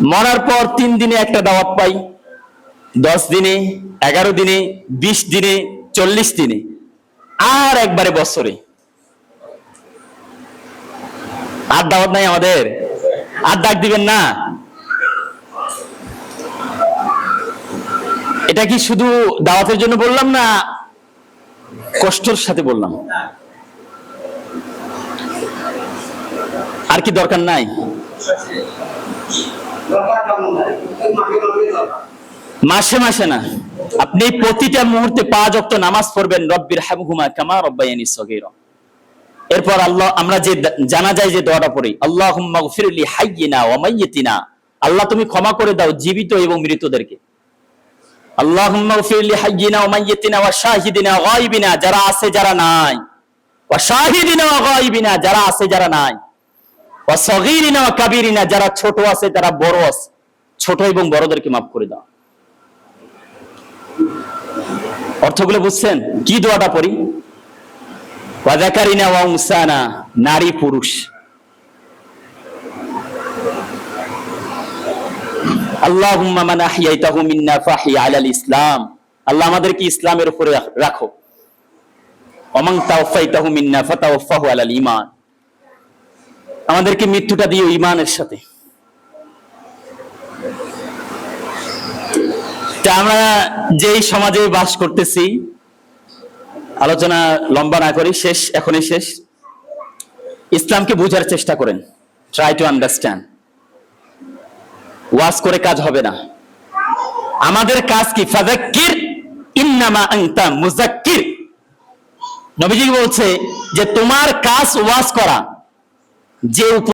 মরার পর তিন দিনে একটা দাওয়াত পাই, দশ দিনে, এগারো দিনে, বিশ দিনে, চল্লিশ দিনে, আর একবারে বছরে। আর দাওয়াত নাই আমাদের। আর ডাক দিবেন না। এটা কি শুধু দাওয়াতের জন্য বললাম না, কষ্টর সাথে বললাম? আর কি দরকার নাই? মাসে মাসে না। আপনি প্রতিটা মুহূর্তে পাঁচ অক্ট নামাজ পড়বেন, রব্বির হামহুমা কামা রব্বায়ানি সগীরা। এরপর আল্লাহ, আমরা যে জানা যায় যে দোয়াটা পড়ি, আল্লাহুম্মা গফিরলি হাইয়িনা ওয়া মাইয়িতিনা। আল্লাহ, তুমি ক্ষমা করে দাও জীবিত এবং মৃতদেরকে আল্লাহুম্মা গফিরলি হাইয়িনা ওয়া মাইয়িতিনা ওয়া শাহিদিনা গায়বিনা, যারা আছে যারা নাই। ওয়া শাহিদিনা ওয়া গায়বিনা, যারা আছে যারা নাই। ওয়া সগীরিনা কাবীরিনা, যারা ছোট আছে, যারা বড় আছে, ছোট এবং বড়দেরকে মাফ করে দাও। অর্থগুলো বুঝছেন? কি দোয়াটা পড়ি? ওয়াদাকারিনা ওয়া উনসানা, নারী পুরুষ। আল্লাহুম্মা মান আহইয়াইতাহু মিন্না ফাহি আলাল ইসলাম। আল্লাহ আমাদেরকে ইসলামের উপরে রাখো। অমাং মিন্না ফাতাওফাহু আলাল আমাদেরকে মৃত্যুটা দিও ঈমানের সাথে। আমরা যেই সমাজে বাস করতেছি, আলোচনা লম্বা না করি, শেষ, এখনই শেষ। ইসলামকে বোঝার চেষ্টা করেন ট্রাই টু আন্ডারস্ট্যান্ড ওয়াজ করে কাজ হবে না। আমাদের কাজ কি? ফাজাক্কির ইন্নামা আনতা মুজাক্কির নবীজি বলছে যে, তোমার কাজ ওয়াজ করা যে উপ-